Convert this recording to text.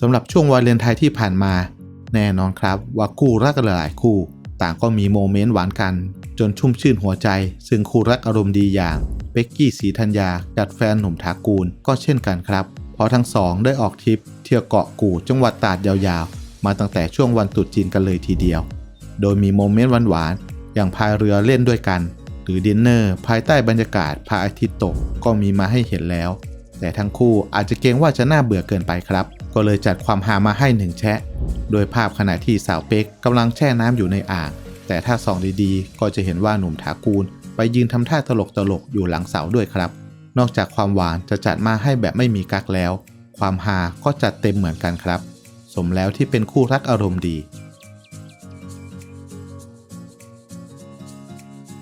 สำหรับช่วงวาเลนไทน์ที่ผ่านมา แน่นอนครับว่าคู่รักหลายๆคู่ ต่างก็มีโมเมนต์หวานกัน จนชุ่มชื่นหัวใจ ซึ่งคู่รักอารมณ์ดีอย่างเป็กกี้สีธัญญาดัดแฟนหนุ่มถากูลก็เช่นกันครับ เพราะทั้งสองได้ออกทริปเที่ยวเกาะกูดจังหวัดตราดยาวๆ มาตั้งแต่ช่วงวันตรุษจีนกันเลยทีเดียว โดยมีโมเมนต์หวานๆอย่างพายเรือเล่นด้วยกัน หรือดินเนอร์ภายใต้บรรยากาศพระอาทิตย์ตกก็มีมาให้เห็นแล้ว แต่ทั้งคู่อาจจะเกรงว่าจะน่าเบื่อเกินไปครับ ก็เลยจัดความฮามาให้หนึ่งแชะ โดยภาพขณะที่สาวเป๊กกำลังแช่น้ำอยู่ในอ่าง แต่ถ้าส่องดีๆ ก็จะเห็นว่าหนุ่มถากูล ไปยืนทำท่าตลกๆ อยู่หลังเสาด้วยครับ นอกจากความหวานจะจัดมาให้แบบไม่มีกักแล้ว ความฮาก็จัดเต็มเหมือนกันครับ สมแล้วที่เป็นคู่รักอารมณ์ดี